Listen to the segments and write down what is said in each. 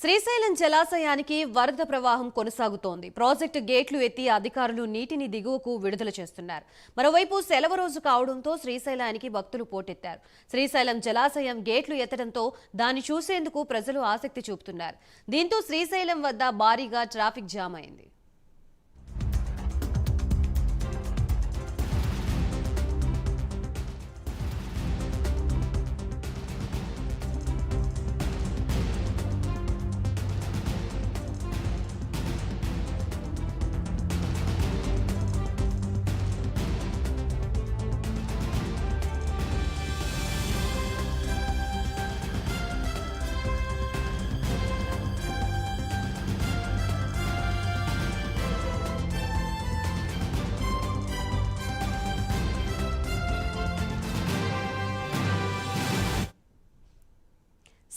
శ్రీశైలం జలాశయానికి వరద ప్రవాహం కొనసాగుతోంది. ప్రాజెక్టు గేట్లు ఎత్తి అధికారులు నీటిని దిగువకు విడుదల చేస్తున్నారు. మరోవైపు సెలవు రోజు కావడంతో శ్రీశైలానికి భక్తులు పోటెత్తారు. శ్రీశైలం జలాశయం గేట్లు ఎత్తడంతో దాన్ని చూసేందుకు ప్రజలు ఆసక్తి చూపుతున్నారు. దీంతో శ్రీశైలం వద్ద భారీగా ట్రాఫిక్ జామ్ అయింది.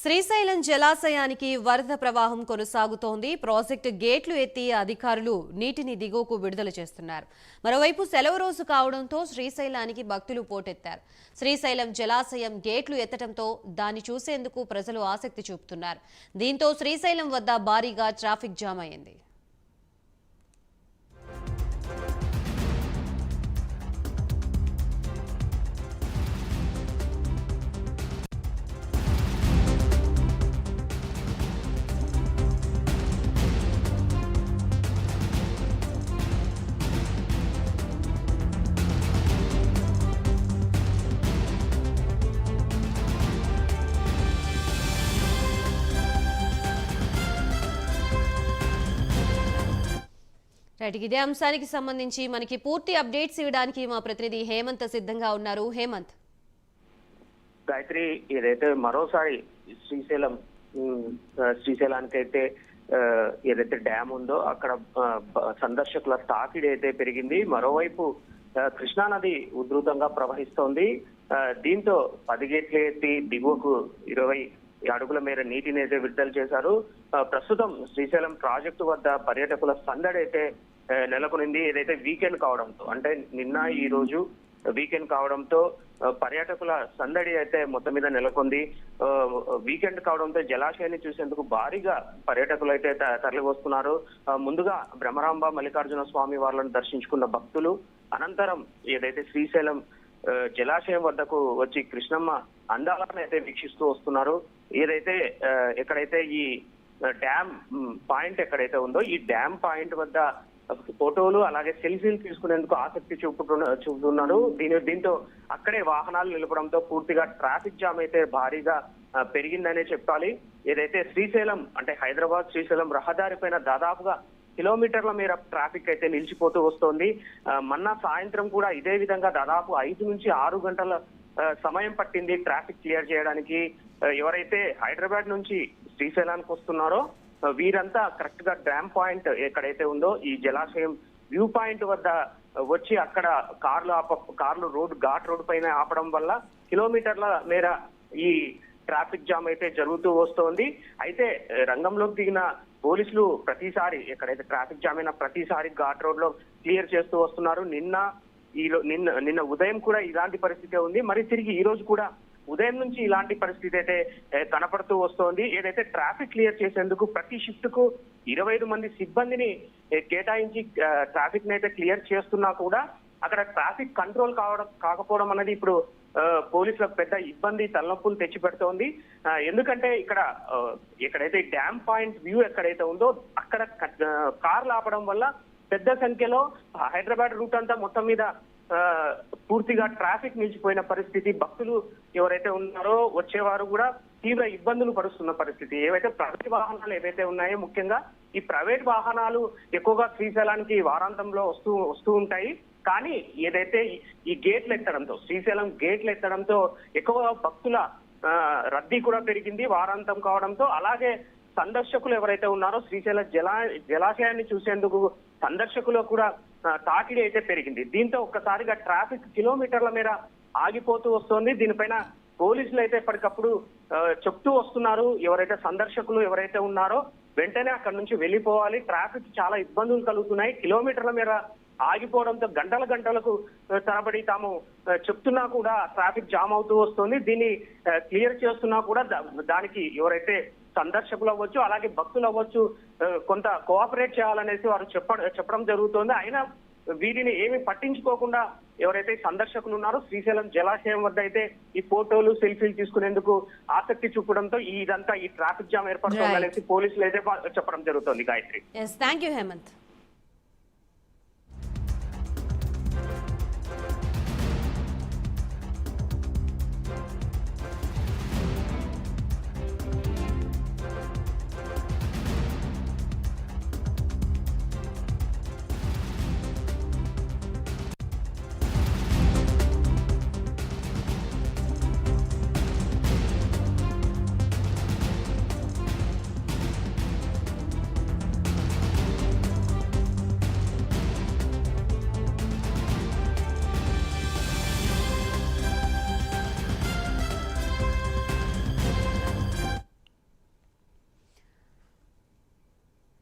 శ్రీశైలం జలాశయానికి వరద ప్రవాహం కొనసాగుతోంది. ప్రాజెక్టు గేట్లు ఎత్తి అధికారులు నీటిని దిగువకు విడుదల చేస్తున్నారు. మరోవైపు సెలవు రోజు కావడంతో శ్రీశైలానికి భక్తులు పోటెత్తారు. శ్రీశైలం జలాశయం గేట్లు ఎత్తడంతో దాన్ని చూసేందుకు ప్రజలు ఆసక్తి చూపుతున్నారు. దీంతో శ్రీశైలం వద్ద భారీగా ట్రాఫిక్ జామ్ అయింది. రైట్ ఇదే అంశానికి సంబంధించి మనకి పూర్తి అప్డేట్స్ ఇవ్వడానికి మా ప్రతినిధి హేమంత్ సిద్ధంగా ఉన్నారు. హేమంత్. గాయత్రి ఏదైతే మరోసారి శ్రీశైలం శ్రీశైలానికి అయితే ఏదైతే డ్యామ్ ఉందో అక్కడ సందర్శకుల తాకిడి అయితే పెరిగింది. మరోవైపు కృష్ణానది ఉధృతంగా ప్రవహిస్తోంది. దీంతో పది గేట్లు ఎత్తి దిగువకు ఇరవై అడుగుల మేర నీటిని అయితే విడుదల చేశారు. ప్రస్తుతం శ్రీశైలం ప్రాజెక్టు వద్ద పర్యాటకుల సందడి అయితే నెలకొనింది ఏదైతే వీకెండ్ కావడంతో అంటే నిన్న ఈ రోజు వీకెండ్ కావడంతో పర్యాటకుల సందడి అయితే మొత్తం మీద నెలకొంది. వీకెండ్ కావడంతో జలాశయాన్ని చూసేందుకు భారీగా పర్యాటకులు అయితే త- తరలి వస్తున్నారు ఆ, ముందుగా భ్రమరాంబ మల్లికార్జున స్వామి వారిని దర్శించుకున్న భక్తులు అనంతరం ఏదైతే శ్రీశైలం జలాశయం వద్దకు వచ్చి కృష్ణమ్మ అందాలను అయితే వీక్షిస్తూ వస్తున్నారు. ఏదైతే ఎక్కడైతే ఈ డ్యామ్ పాయింట్ ఎక్కడైతే ఉందో ఈ డ్యామ్ పాయింట్ వద్ద ఫోటోలు అలాగే సెల్ఫీలు తీసుకునేందుకు ఆసక్తి చూపుతున్న చూపుతున్నాడు దీని దీంతో అక్కడే వాహనాలు నిలపడంతో పూర్తిగా ట్రాఫిక్ జామ్ అయితే భారీగా పెరిగిందనే చెప్పాలి. ఏదైతే శ్రీశైలం అంటే హైదరాబాద్ శ్రీశైలం రహదారి పైన దాదాపుగా కిలోమీటర్ల మేర ట్రాఫిక్ అయితే నిలిచిపోతూ వస్తోంది. మొన్న సాయంత్రం కూడా ఇదే విధంగా దాదాపు ఐదు నుంచి ఆరు గంటల సమయం పట్టింది ట్రాఫిక్ క్లియర్ చేయడానికి. ఎవరైతే హైదరాబాద్ నుంచి శ్రీశైలానికి వస్తున్నారో వీరంతా కరెక్ట్గా డ్యామ్ పాయింట్ ఎక్కడైతే ఉందో ఈ జలాశయం వ్యూ పాయింట్ వద్ద వచ్చి అక్కడ కార్లు ఆప కార్లు రోడ్ ఘాట్ రోడ్ పైన ఆపడం వల్ల కిలోమీటర్ల మేర ఈ ట్రాఫిక్ జామ్ అయితే జరుగుతూ వస్తోంది. అయితే రంగంలోకి దిగిన పోలీసులు ప్రతిసారి ఎక్కడైతే ట్రాఫిక్ జామ్ అయినా ప్రతిసారి ఘాట్ రోడ్లో క్లియర్ చేస్తూ వస్తున్నారు. నిన్న ఈ నిన్న నిన్న ఉదయం కూడా ఇలాంటి పరిస్థితి ఉంది. మరి తిరిగి ఈ రోజు కూడా ఉదయం నుంచి ఇలాంటి పరిస్థితి అయితే కనపడుతూ వస్తోంది. ఏదైతే ట్రాఫిక్ క్లియర్ చేసేందుకు ప్రతి షిఫ్ట్కు ఇరవై ఐదు మంది సిబ్బందిని కేటాయించి ట్రాఫిక్ని అయితే క్లియర్ చేస్తున్నా కూడా అక్కడ ట్రాఫిక్ కంట్రోల్ కావడం కాకపోవడం అనేది ఇప్పుడు పోలీసులకు పెద్ద ఇబ్బంది తలనొప్పులు తెచ్చిపెడుతోంది ఎందుకంటే ఇక్కడ ఎక్కడైతే డ్యామ్ పాయింట్ వ్యూ ఎక్కడైతే ఉందో అక్కడ కార్లు ఆపడం వల్ల పెద్ద సంఖ్యలో హైదరాబాద్ రూట్ అంతా మొత్తం మీద పూర్తిగా ట్రాఫిక్ నిలిచిపోయిన పరిస్థితి భక్తులు ఎవరైతే ఉన్నారో వచ్చేవారు కూడా తీవ్ర ఇబ్బందులు పడుతున్న పరిస్థితి. ఏవైతే ప్రైవేట్ వాహనాలు ఏవైతే ఉన్నాయో ముఖ్యంగా ఈ ప్రైవేట్ వాహనాలు ఎక్కువగా శ్రీశైలానికి వారాంతంలో వస్తూ వస్తూ ఉంటాయి. కానీ ఏదైతే ఈ- గేట్లు ఎత్తడంతో శ్రీశైలం గేట్లు ఎత్తడంతో ఎక్కువ భక్తుల రద్దీ కూడా పెరిగింది వారాంతం కావడంతో. అలాగే సందర్శకులు ఎవరైతే ఉన్నారో శ్రీశైల జలా జలాశయాన్ని చూసేందుకు సందర్శకులు కూడా తాకిడి అయితే పెరిగింది. దీంతో ఒక్కసారిగా ట్రాఫిక్ కిలోమీటర్ల మేర ఆగిపోతూ వస్తోంది. దీనిపైన పోలీసులు అయితే ఎప్పటికప్పుడు చెప్తూ వస్తున్నారు. ఎవరైతే సందర్శకులు ఎవరైతే ఉన్నారో వెంటనే అక్కడి నుంచి వెళ్ళిపోవాలి. ట్రాఫిక్ చాలా ఇబ్బందులు కలుగుతున్నాయి. కిలోమీటర్ల మేర ఆగిపోవడంతో గంటల గంటలకు తరబడి తాము చెప్తున్నా కూడా ట్రాఫిక్ జామ్ అవుతూ వస్తుంది. దీన్ని క్లియర్ చేస్తున్నా కూడా దానికి ఎవరైతే సందర్శకులు అవ్వచ్చు అలాగే భక్తులు అవ్వచ్చు కొంత కోఆపరేట్ చేయాలనేసి వారు చెప్పడం చెప్పడం జరుగుతోంది. అయినా వీరిని ఏమి పట్టించుకోకుండా ఎవరైతే సందర్శకులు ఉన్నారో శ్రీశైలం జలాశయం వద్ద అయితే ఈ ఫోటోలు సెల్ఫీలు తీసుకునేందుకు ఆసక్తి చూపడంతో ఇదంతా ఈ ట్రాఫిక్ జామ్ ఏర్పడుతుంది Right. అనేసి పోలీసులు అయితే చెప్పడం జరుగుతోంది గాయత్రి. Thank you Hemant